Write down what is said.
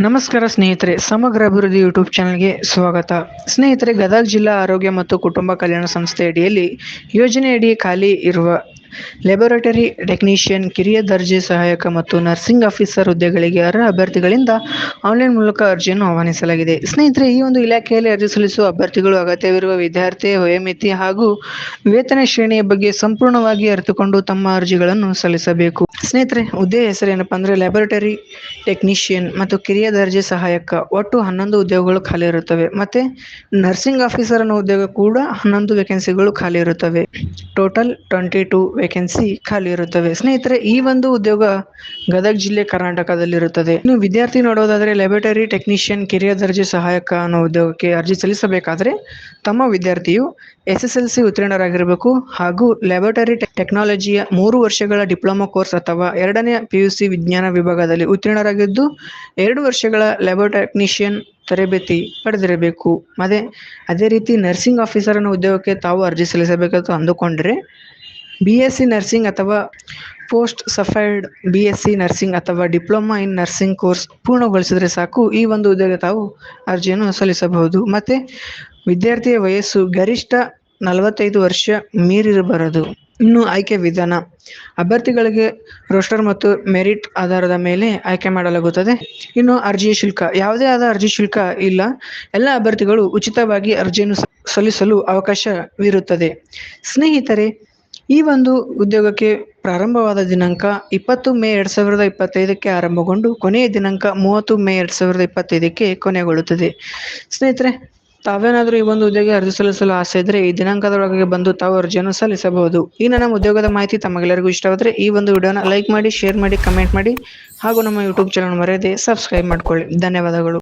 ನಮಸ್ಕಾರ ಸ್ನೇಹಿತರೆ, ಸಮಗ್ರ ಅಭಿವೃದ್ಧಿ ಯೂಟ್ಯೂಬ್ ಚಾನಲ್ಗೆ ಸ್ವಾಗತ. ಸ್ನೇಹಿತರೆ, ಗದಗ ಜಿಲ್ಲಾ ಆರೋಗ್ಯ ಮತ್ತು ಕುಟುಂಬ ಕಲ್ಯಾಣ ಸಂಸ್ಥೆ ಅಡಿಯಲ್ಲಿ ಯೋಜನೆಯಡಿ ಖಾಲಿ ಇರುವ ಲ್ಯಾಬೊರೇಟರಿ ಟೆಕ್ನಿಷಿಯನ್, ಕಿರಿಯ ದರ್ಜೆ ಸಹಾಯಕ ಮತ್ತು ನರ್ಸಿಂಗ್ ಆಫೀಸರ್ ಹುದ್ದೆಗಳಿಗೆ ಅರ್ಹ ಅಭ್ಯರ್ಥಿಗಳಿಂದ ಆನ್ಲೈನ್ ಮೂಲಕ ಅರ್ಜಿಯನ್ನು ಆಹ್ವಾನಿಸಲಾಗಿದೆ. ಸ್ನೇಹಿತರೆ, ಈ ಒಂದು ಇಲಾಖೆಯಲ್ಲಿ ಅರ್ಜಿ ಸಲ್ಲಿಸುವ ಅಭ್ಯರ್ಥಿಗಳು ಅಗತ್ಯವಿರುವ ವಿದ್ಯಾರ್ಥಿ, ವಯೋಮಿತಿ ಹಾಗೂ ವೇತನ ಶ್ರೇಣಿಯ ಬಗ್ಗೆ ಸಂಪೂರ್ಣವಾಗಿ ಅರಿತುಕೊಂಡು ತಮ್ಮ ಅರ್ಜಿಗಳನ್ನು ಸಲ್ಲಿಸಬೇಕು. ಸ್ನೇಹಿತರೆ ಹುದ್ದೆ ಹೆಸರು ಏನಪ್ಪಾ ಅಂದ್ರೆ ಲ್ಯಾಬೊರೇಟರಿ ಟೆಕ್ನಿಷಿಯನ್ ಮತ್ತು ಕಿರಿಯ ದರ್ಜೆ ಸಹಾಯಕ. ಒಟ್ಟು ಹನ್ನೊಂದು ಉದ್ಯೋಗಗಳು ಖಾಲಿ ಇರುತ್ತವೆ. ಮತ್ತೆ ನರ್ಸಿಂಗ್ ಆಫೀಸರ್ ಅನ್ನೋ ಉದ್ಯೋಗ ಕೂಡ ಹನ್ನೊಂದು ವೇಕೆನ್ಸಿಗಳು ಖಾಲಿ ಇರುತ್ತವೆ. ಟೋಟಲ್ ಟ್ವೆಂಟಿ ಟು ವೇಕೆನ್ಸಿ ಖಾಲಿ ಇರುತ್ತವೆ. ಸ್ನೇಹಿತರೆ, ಈ ಒಂದು ಉದ್ಯೋಗ ಗದಗ ಜಿಲ್ಲೆ ಕರ್ನಾಟಕದಲ್ಲಿರುತ್ತದೆ. ಇನ್ನು ವಿದ್ಯಾರ್ಥಿ ನೋಡೋದಾದ್ರೆ ಲ್ಯಾಬೊರೇಟರಿ ಟೆಕ್ನಿಷಿಯನ್ ಕಿರಿಯ ದರ್ಜೆ ಸಹಾಯಕ ಅನ್ನೋ ಉದ್ಯೋಗಕ್ಕೆ ಅರ್ಜಿ ಸಲ್ಲಿಸಬೇಕಾದ್ರೆ ತಮ್ಮ ವಿದ್ಯಾರ್ಥಿಯು ಎಸ್ ಎಸ್ ಎಲ್ ಸಿ ಉತ್ತೀರ್ಣರಾಗಿರಬೇಕು ಹಾಗೂ ಲ್ಯಾಬೊರೇಟರಿ ಟೆಕ್ನಾಲಜಿಯ ಮೂರು ವರ್ಷಗಳ ಡಿಪ್ಲೊಮಾ ಕೋರ್ಸ್ ಅಥವಾ ಎರಡನೇ ಪಿ ಯು ಸಿ ವಿಜ್ಞಾನ ವಿಭಾಗದಲ್ಲಿ ಉತ್ತೀರ್ಣರಾಗಿದ್ದು ಎರಡು ವರ್ಷಗಳ ಲ್ಯಾಬೊ ಟೆಕ್ನಿಷಿಯನ್ ತರಬೇತಿ ಪಡೆದಿರಬೇಕು. ಮತ್ತೆ ಅದೇ ರೀತಿ ನರ್ಸಿಂಗ್ ಆಫೀಸರ್ ಅನ್ನೋ ಉದ್ಯೋಗಕ್ಕೆ ತಾವು ಅರ್ಜಿ ಸಲ್ಲಿಸಬೇಕಂತ ಅಂದುಕೊಂಡ್ರೆ ಬಿ ಎಸ್ ಸಿ ನರ್ಸಿಂಗ್ ಅಥವಾ ಪೋಸ್ಟ್ ಸಫೈರ್ಡ್ ಬಿ ಎಸ್ ಸಿ ನರ್ಸಿಂಗ್ ಅಥವಾ ಡಿಪ್ಲೊಮಾ ಇನ್ ನರ್ಸಿಂಗ್ ಕೋರ್ಸ್ ಪೂರ್ಣಗೊಳಿಸಿದರೆ ಸಾಕು. ಈ ಒಂದು ಉದ್ಯೋಗ ತಾವು ಅರ್ಜಿಯನ್ನು ಸಲ್ಲಿಸಬಹುದು. ಮತ್ತು ವಿದ್ಯಾರ್ಥಿಯ ವಯಸ್ಸು ಗರಿಷ್ಠ ನಲವತ್ತೈದು ವರ್ಷ ಮೀರಿರಬಾರದು. ಇನ್ನು ಆಯ್ಕೆ ವಿಧಾನ, ಅಭ್ಯರ್ಥಿಗಳಿಗೆ ರೋಸ್ಟರ್ ಮತ್ತು ಮೆರಿಟ್ ಆಧಾರದ ಮೇಲೆ ಆಯ್ಕೆ ಮಾಡಲಾಗುತ್ತದೆ. ಇನ್ನು ಅರ್ಜಿಯ ಶುಲ್ಕ, ಯಾವುದೇ ಆದ ಅರ್ಜಿ ಶುಲ್ಕ ಇಲ್ಲ. ಎಲ್ಲ ಅಭ್ಯರ್ಥಿಗಳು ಉಚಿತವಾಗಿ ಅರ್ಜಿಯನ್ನು ಸಲ್ಲಿಸಲು ಅವಕಾಶವಿರುತ್ತದೆ. ಸ್ನೇಹಿತರೆ ಈ ಒಂದು ಉದ್ಯೋಗಕ್ಕೆ ಪ್ರಾರಂಭವಾದ ದಿನಾಂಕ ಇಪ್ಪತ್ತು ಮೇ ಎರಡು ಸಾವಿರದ ಇಪ್ಪತ್ತೈದಕ್ಕೆ ಆರಂಭಗೊಂಡು ಕೊನೆಯ ದಿನಾಂಕ ಮೂವತ್ತು ಮೇ ಎರಡು ಸಾವಿರದ ಇಪ್ಪತ್ತೈದಕ್ಕೆ ಕೊನೆಗೊಳ್ಳುತ್ತದೆ. ಸ್ನೇಹಿತರೆ, ತಾವೇನಾದರೂ ಈ ಒಂದು ಉದ್ಯೋಗ ಅರ್ಜಿ ಸಲ್ಲಿಸಲು ಆಸೆ ಇದ್ದರೆ ಈ ದಿನಾಂಕದೊಳಗೆ ಬಂದು ತಾವು ಅರ್ಜಿಯನ್ನು ಸಲ್ಲಿಸಬಹುದು. ಈ ನನ್ನ ಉದ್ಯೋಗದ ಮಾಹಿತಿ ತಮಗೆಲ್ಲರಿಗೂ ಇಷ್ಟವಾದರೆ ಈ ಒಂದು ವಿಡಿಯೋನ ಲೈಕ್ ಮಾಡಿ, ಶೇರ್ ಮಾಡಿ, ಕಮೆಂಟ್ ಮಾಡಿ ಹಾಗೂ ನಮ್ಮ ಯೂಟ್ಯೂಬ್ ಚಾನಲ್ ಮರೆಯದೆ ಸಬ್ಸ್ಕ್ರೈಬ್ ಮಾಡಿಕೊಳ್ಳಿ. ಧನ್ಯವಾದಗಳು.